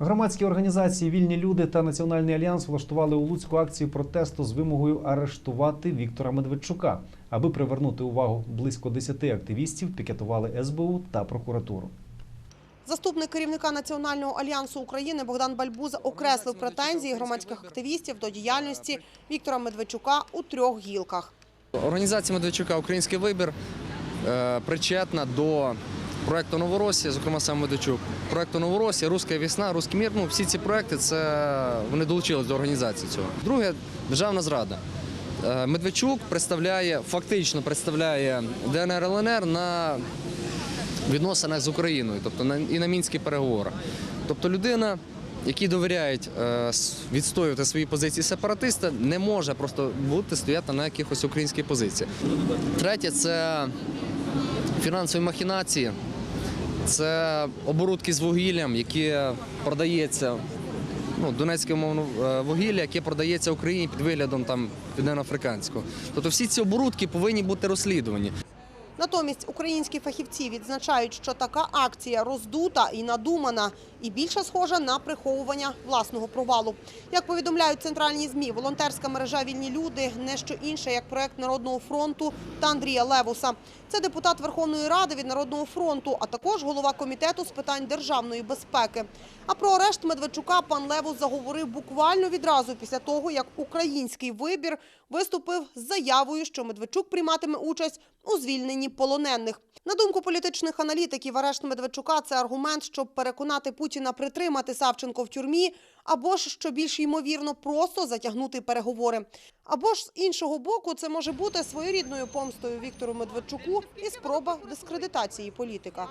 Громадські організації Вільні люди та Національний альянс влаштували у Луцьку акцію протесту з вимогою арештувати Віктора Медведчука. Аби привернути увагу близько 10 активістів, пікетували СБУ та прокуратуру. Заступник керівника Національного альянсу України Богдан Бальбуза окреслив претензії громадських активістів до діяльності Віктора Медведчука у трьох гілках. Організація Медведчука Український вибір е, причетна до проекту Новоросія, зокрема сам Медведчук. Проекту Новоросія, Руська весна, Руський мір. Ну всі ці проекти це вони долучились до організації цього. Друге державна зрада. Е, Медведчук представляє фактично представляє ДНР ЛНР на відносинах з Україною, тобто на і на мінські переговори. Тобто людина, якій довіряють е, відстоювати свої позиції сепаратиста, не може просто бути стояти на якихось українських позиціях. Третє це фінансові махінації, це оборудки з вугіллям, яке продається. Ну, донецьке умовно е, вугілля, яке продається Україні під виглядом там південноафриканського. Тобто всі ці оборудки повинні бути розслідувані. Натомість українські фахівці відзначають, що така акція роздута і надумана, і більше схожа на приховування власного провалу. Як повідомляють центральні змі, волонтерська мережа Вільні люди не що інше, як проект Народного фронту та Андрія Левуса. Це депутат Верховної Ради від Народного фронту, а також голова комітету з питань державної безпеки. А про арешт Медведчука пан Левус заговорив буквально відразу після того, як український вибір виступив з заявою, що Медведчук прийматиме участь у звільненні полонених. На думку політичних аналітиків, арешт Медведчука це аргумент, щоб переконати Путіна притримати Савченко в тюрмі, або ж що більш ймовірно, просто затягнути переговори. Або ж з іншого боку, це може бути своєрідною помстою Віктору Медведчуку і спроба дискредитації політика.